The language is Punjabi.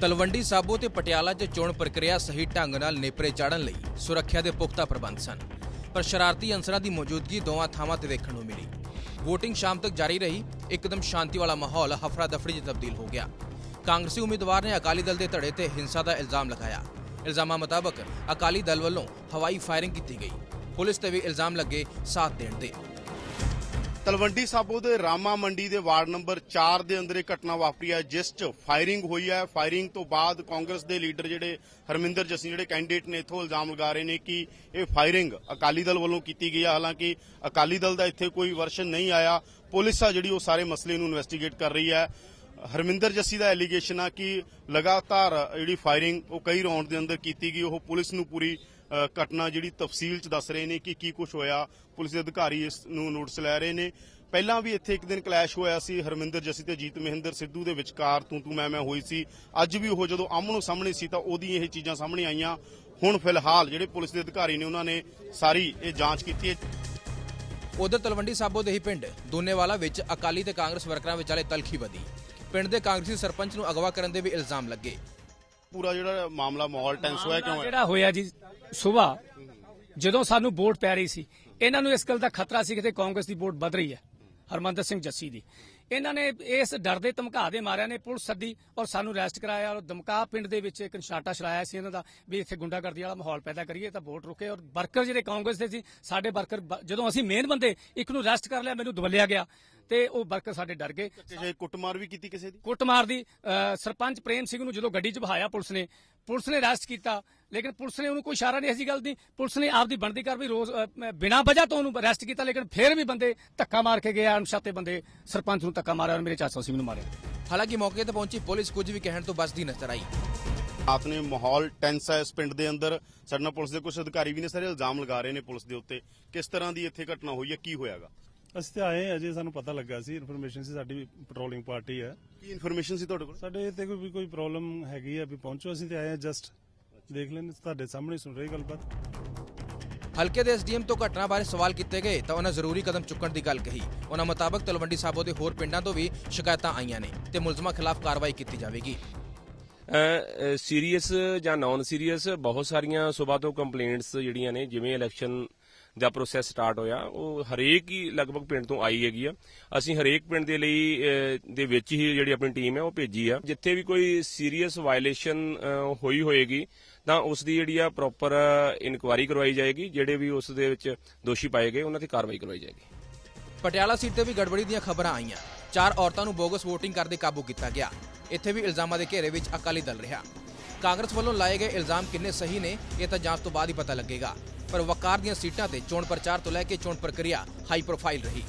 ਤਲਵੰਡੀ ਸਾਬੋ ਤੇ ਪਟਿਆਲਾ 'ਚ ਚੋਣ ਪ੍ਰਕਿਰਿਆ ਸਹੀ ਢੰਗ ਨਾਲ ਨੇਪਰੇ ਚਾੜਨ ਲਈ ਸੁਰੱਖਿਆ ਦੇ ਪੁਖਤਾ ਪ੍ਰਬੰਧ ਸਨ, ਪਰ ਸ਼ਰਾਰਤੀ ਅਨਸਰਾਂ ਦੀ ਮੌਜੂਦਗੀ ਦੋਵਾਂ ਥਾਵਾਂ ਤੇ ਦੇਖਣ ਨੂੰ ਮਿਲੀ। VOTING ਸ਼ਾਮ ਤੱਕ ਜਾਰੀ ਰਹੀ, ਇੱਕਦਮ ਸ਼ਾਂਤੀ ਵਾਲਾ ਮਾਹੌਲ ਹਫੜਾ ਦਫੜੀ 'ਚ ਤਬਦੀਲ ਹੋ ਗਿਆ। ਕਾਂਗਰਸੀ ਉਮੀਦਵਾਰ ਨੇ ਅਕਾਲੀ ਦਲ ਦੇ ਧੜੇ ਤੇ ਹਿੰਸਾ ਦਾ ਇਲਜ਼ਾਮ ਲਗਾਇਆ। ਇਲਜ਼ਾਮਾਂ ਮੁਤਾਬਕ ਅਕਾਲੀ ਦਲ ਵੱਲੋਂ ਹਵਾਈ ਫਾਇਰਿੰਗ ਕੀਤੀ ਗਈ। ਪੁਲਿਸ ਤੇ ਵੀ ਇਲਜ਼ਾਮ ਲੱਗੇ ਸਾਥ ਦੇਣ ਦੇ। ਤਲਵੰਡੀ ਸਾਬੋ ਦੇ ਰਾਮਾ ਮੰਡੀ ਦੇ ਵਾਰਡ ਨੰਬਰ 4 ਦੇ ਅੰਦਰ ਇਹ ਘਟਨਾ ਵਾਪਰੀ ਹੈ, ਜਿਸ 'ਚ ਫਾਇਰਿੰਗ ਹੋਈ ਹੈ। ਫਾਇਰਿੰਗ ਤੋਂ ਬਾਅਦ ਕਾਂਗਰਸ ਦੇ ਲੀਡਰ ਜਿਹੜੇ ਹਰਮਿੰਦਰ ਜੱਸੀ, ਜਿਹੜੇ ਕੈਂਡੀਡੇਟ ਨੇ, ਇਥੋਂ ਇਲਜ਼ਾਮ ਲਗਾ ਰਹੇ ਨੇ ਕਿ ਇਹ ਫਾਇਰਿੰਗ ਅਕਾਲੀ ਦਲ ਵੱਲੋਂ ਕੀਤੀ ਗਈ ਹੈ। ਹਾਲਾਂਕਿ ਅਕਾਲੀ ਦਲ ਦਾ ਇੱਥੇ ਕੋਈ ਵਰਸ਼ਨ ਨਹੀਂ ਆਇਆ। ਪੁਲਿਸ ਆ ਜਿਹੜੀ ਉਹ ਸਾਰੇ ਮਸਲੇ ਨੂੰ ਇਨਵੈਸਟੀਗੇਟ ਕਰ ਰਹੀ ਹੈ। ਹਰਮਿੰਦਰ ਜੱਸੀ ਦਾ ਐਲੀਗੇਸ਼ਨ ਆ ਕਿ ਲਗਾਤਾਰ ਜਿਹੜੀ ਫਾਇਰਿੰਗ ਉਹ ਕਈ ਰਾਉਂਡ ਦੇ ਅੰਦਰ ਕੀਤੀ ਗਈ। ਉਹ ਪੁਲਿਸ ਨੂੰ ਪੂਰੀ ਘਟਨਾ ਜਿਹੜੀ ਤਫਸੀਲ ਚ ਦੱਸ ਰਹੇ ਨੇ ਕਿ ਕੀ ਕੁਝ ਹੋਇਆ। ਪੁਲਿਸ ਦੇ ਅਧਿਕਾਰੀ ਇਸ ਨੂੰ ਨੋਟਿਸ ਲੈ ਰਹੇ ਨੇ। ਪਹਿਲਾਂ ਵੀ ਇੱਥੇ ਇੱਕ ਦਿਨ ਕਲੈਸ਼ ਹੋਇਆ ਸੀ। ਹਰਮਿੰਦਰ ਜੱਸੀ ਤੇ ਜੀਤ ਮਹਿੰਦਰ ਸਿੱਧੂ ਦੇ ਵਿਚਕਾਰ ਤੂੰ ਤੂੰ ਮੈਂ ਮੈਂ ਹੋਈ ਸੀ। ਅੱਜ ਵੀ ਉਹ ਜਦੋਂ ਆਮਣੋ ਸਾਹਮਣੇ ਸੀ ਤਾਂ ਉਹਦੀ ਇਹ ਚੀਜ਼ਾਂ ਸਾਹਮਣੇ ਆਈਆਂ। ਹੁਣ ਫਿਲਹਾਲ ਜਿਹੜੇ ਪੁਲਿਸ ਦੇ ਅਧਿਕਾਰੀ ਨੇ ਉਹਨਾਂ ਨੇ ਸਾਰੀ ਇਹ ਜਾਂਚ ਕੀਤੀ ਹੈ। ਉਧਰ ਤਲਵੰਡੀ ਸਾਬੋ ਦੇ ਹੀ ਪਿੰਡ ਦੋਨੇਵਾਲਾ ਵਿੱਚ ਅਕਾਲੀ ਤੇ ਕਾਂਗਰਸ ਵਰਕਰਾਂ ਵਿਚਾਲੇ ਤਲਖੀ ਵਧੀ। ਪਿੰਡ ਦੇ ਕਾਂਗਰਸੀ ਸਰਪੰਚ ਨੂੰ ਅਗਵਾ ਕਰਨ ਦੇ ਵੀ ਇਲਜ਼ਾਮ ਲੱਗੇ। ਪੂਰਾ ਜਿਹੜਾ ਮਾਮਲਾ ਮਾਹੌਲ ਟੈਂਸ ਹੋਇਆ ਕਿਉਂ ਹੈ ਜਿਹੜਾ ਹੋਇਆ ਜੀ ਸਵੇਰ ਜਦੋਂ ਸਾਨੂੰ ਵੋਟ ਪੈ ਰਹੀ ਸੀ ਇਹਨਾਂ ਨੂੰ ਇਸ ਗੱਲ ਦਾ ਖਤਰਾ ਸੀ ਕਿ ਕਾਂਗਰਸ ਦੀ ਵੋਟ ਵੱਧ ਰਹੀ ਹੈ ਹਰਮੰਦਰ ਸਿੰਘ ਜੱਸੀ ਦੀ। ਇਹਨਾਂ ਨੇ ਇਸ ਡਰ ਦੇ ਧਮਕਾ ਦੇ ਮਾਰਿਆਂ ਨੇ ਪੁਲਿਸ ਸੱਦੀ ਔਰ ਸਾਨੂੰ ਅਰੈਸਟ ਕਰਾਇਆ ਔਰ ਦਮਕਾ ਪਿੰਡ ਦੇ ਵਿੱਚ ਇੱਕ ਨਿਸ਼ਾਟਾ ਛਲਾਇਆ ਸੀ ਇਹਨਾਂ ਦਾ ਵੀ ਇੱਥੇ ਗੁੰਡਾਗਰਦੀ ਵਾਲਾ ਮਾਹੌਲ ਪੈਦਾ ਕਰੀਏ ਤਾਂ ਵੋਟ ਰੁਕੇ ਔਰ ਵਰਕਰ ਜਿਹੜੇ ਕਾਂਗਰਸ ਦੇ ਸੀ ਸਾਡੇ ਵਰਕਰ ਜਦੋਂ ਅਸੀਂ ਮੇਨ ਬੰਦੇ ਇੱਕ ਨੂੰ ਅਰੈਸਟ ਕਰ ਲਿਆ ਮੈਨੂੰ ਦਵਲਿਆ ਗਿਆ ਤੇ ਉਹ ਵਰਕਰ ਸਾਡੇ ਡਰ ਗਏ। ਕਿਸੇ ਕੁੱਟਮਾਰ ਵੀ ਕੀਤੀ ਕਿਸੇ ਦੀ? ਕੁੱਟਮਾਰ ਦੀ ਸਰਪੰਚ ਪ੍ਰੇਮ ਸਿੰਘ ਨੂੰ ਜਦੋਂ ਗੱਡੀ 'ਚ ਬਹਾਇਆ ਪੁਲਿਸ ਨੇ ਪੁਲਿਸ ਨੇ ਅਰੈਸਟ ਕੀਤਾ ਲੇਕਿਨ ਪੁਲਿਸ ਨੇ ਉਹਨੂੰ ਕੋਈ ਇਸ਼ਾਰਾ ਨਹੀਂ ਐਸੀ ਗੱਲ ਦੀ ਪੁਲਿਸ ਨੇ ਆਪਦੀ ਬਣਦੀ ਕਰ ਵੀ ਰੋਜ਼ ਬਿਨਾਂ ਵਜ੍ਹਾ ਤੋਂ ਉਹਨੂੰ ਅਰੈਸਟ ਕੀਤਾ ਲੇਕਿਨ ਫਿਰ ਵੀ ਬੰਦੇ ਧੱਕਾ ਮਾਰ ਕੇ ਗਏ ਅਣਛਾਤੇ ਬੰਦੇ ਸਰਪੰਚ ਨੂੰ ਧੱਕਾ ਮਾਰਿਆ ਔਰ ਮੇਰੇ ਚਾਚਾ ਸਿੰਘ ਨੂੰ ਮਾਰਿਆ। ਹਾਲਾਂਕਿ ਮੌਕੇ ਤੇ ਪਹੁੰਚੀ ਪੁਲਿਸ ਕੁਝ ਵੀ ਕਹਿਣ ਤੋਂ ਬਚਦੀ ਨਜ਼ਰ ਆਈ। ਰਾਤ ਨੇ ਮਾਹੌਲ ਟੈਂਸ ਹੈ ਇਸ ਪਿੰਡ ਦੇ ਅੰਦਰ। ਸਾਡੇ ਨਾਲ ਪੁਲਿਸ ਦੇ ਕੁਝ ਅਧਿਕਾਰੀ ਵੀ ਨੇ ਸਾਰੇ ਇਲਜ਼ਾਮ ਲਗਾ ਰਹੇ ਨੇ ਪੁਲਿਸ ਦੇ ਉੱਤੇ। ਕਿਸ ਤਰ੍ਹਾਂ ਦੀ ਇੱਥੇ ਘਟਨਾ ਹੋਈ ਹੈ ਕੀ ਹੋਇਆਗਾ? ਅਸੀਂ ਤੇ ਆਏ ਅਜੇ ਸਾਨੂੰ ਪਤਾ ਲੱਗਾ ਸੀ ਇਨਫੋਰਮੇਸ਼ਨ ਸੀ ਸਾਡੀ ਪੈਟਰੋਲਿੰਗ ਪਾਰਟੀ ਹੈ। ਕੀ ਇਨਫੋਰਮੇਸ਼ਨ ਸੀ ਤੁਹਾਡੇ ਕੋਲ? ਸਾਡੇ ਇੱਥੇ ਕੋਈ ਪ੍ਰੋਬਲਮ ਹੈਗੀ ਹੈ ਵੀ ਪਹੁੰਚੋ ਅਸੀਂ ਤੇ ਆਏ ਹਾਂ ਜਸਟ ਦੇਖ ਲੈਣ ਤੁਹਾਡੇ ਸਾਹਮਣੇ ਸੁਣ ਰਹੀ ਗੱਲਬਾਤ। ਹਲਕੇ ਦੇ ਐਸਡੀਐਮ ਤੋਂ ਘਟਨਾ ਬਾਰੇ ਸਵਾਲ ਕੀਤੇ ਗਏ ਤਾਂ ਉਹਨਾਂ ਜ਼ਰੂਰੀ ਕਦਮ ਚੁੱਕਣ ਦੀ ਗੱਲ ਕਹੀ। ਉਹਨਾਂ ਮੁਤਾਬਕ ਤਲਵੰਡੀ ਸਾਬੋ ਦੇ ਹੋਰ ਪਿੰਡਾਂ ਤੋਂ ਵੀ ਸ਼ਿਕਾਇਤਾਂ ਆਈਆਂ ਨੇ ਤੇ ਮੁਲਜ਼ਮਾਂ ਖਿਲਾਫ ਕਾਰਵਾਈ ਕੀਤੀ ਜਾਵੇਗੀ। ਸੀਰੀਅਸ ਜਾਂ ਨਾਨ ਸੀਰੀਅਸ ਬਹੁਤ ਸਾਰੀਆਂ ਸਵੇਰ ਤੋਂ ਕੰਪਲੇਂਟਸ ਜਿਹੜੀਆਂ ਨੇ ਜਿਵੇਂ ਇਲੈਕਸ਼ਨ ਦਾ ਪ੍ਰੋਸੈਸ ਸਟਾਰਟ ਹੋਇਆ, ਉਹ ਹਰੇਕ ਹੀ ਲਗਭਗ ਪਿੰਡ ਤੋਂ ਆਈ ਹੈਗੀ ਆ। ਅਸੀਂ ਹਰੇਕ ਪਿੰਡ ਦੇ ਲਈ ਦੇ ਵਿੱਚ ਹੀ ਜਿਹੜੀ ਆਪਣੀ ਟੀਮ ਹੈ, ਉਹ ਭੇਜੀ ਆ। ਜਿੱਥੇ ਵੀ ਕੋਈ ਸੀਰੀਅਸ ਵਾਇਲੇਸ਼ਨ ਹੋਈ ਹੋਏਗੀ, ਤਾਂ ਉਸ ਦੀ ਜਿਹੜੀ ਆ ਪ੍ਰੋਪਰ ਇਨਕੁਆਇਰੀ ਕਰਵਾਈ ਜਾਏਗੀ, ਜਿਹੜੇ ਵੀ ਉਸ ਦੇ ਵਿੱਚ ਦੋਸ਼ੀ ਪਾਏ ਗਏ, ਉਹਨਾਂ ਤੇ ਕਾਰਵਾਈ ਕਰਵਾਈ ਜਾਏਗੀ। ਪਟਿਆਲਾ ਸੀਟ ਤੇ ਵੀ ਗੜਬੜੀ ਦੀਆਂ ਖਬਰਾਂ ਆਈਆਂ। ਚਾਰ ਔਰਤਾਂ ਨੂੰ ਬੋਗਸ ਵੋਟਿੰਗ ਕਰਦੇ ਕਾਬੂ ਕੀਤਾ ਗਿਆ। ਇੱਥੇ ਵੀ ਇਲਜ਼ਾਮਾਂ ਦੇ ਘੇਰੇ ਵਿੱਚ ਅਕਾਲੀ ਦਲ ਰਿਹਾ। ਕਾਂਗਰਸ ਵੱਲੋਂ ਲਾਏ ਗਏ ਇਲਜ਼ਾਮ ਕਿੰਨੇ ਸਹੀ ਨੇ, ਇਹ ਤਾਂ ਜਾਂਚ ਤੋਂ ਬਾਅਦ ਹੀ ਪਤਾ ਲੱਗੇਗਾ। ਪਰ ਵਕਾਰ ਦੀਆਂ ਸੀਟਾਂ ਤੇ ਚੋਣ ਪ੍ਰਚਾਰ ਤੋਂ ਲੈ ਕੇ ਚੋਣ ਪ੍ਰਕਿਰਿਆ ਹਾਈ ਪ੍ਰੋਫਾਈਲ ਰਹੀ।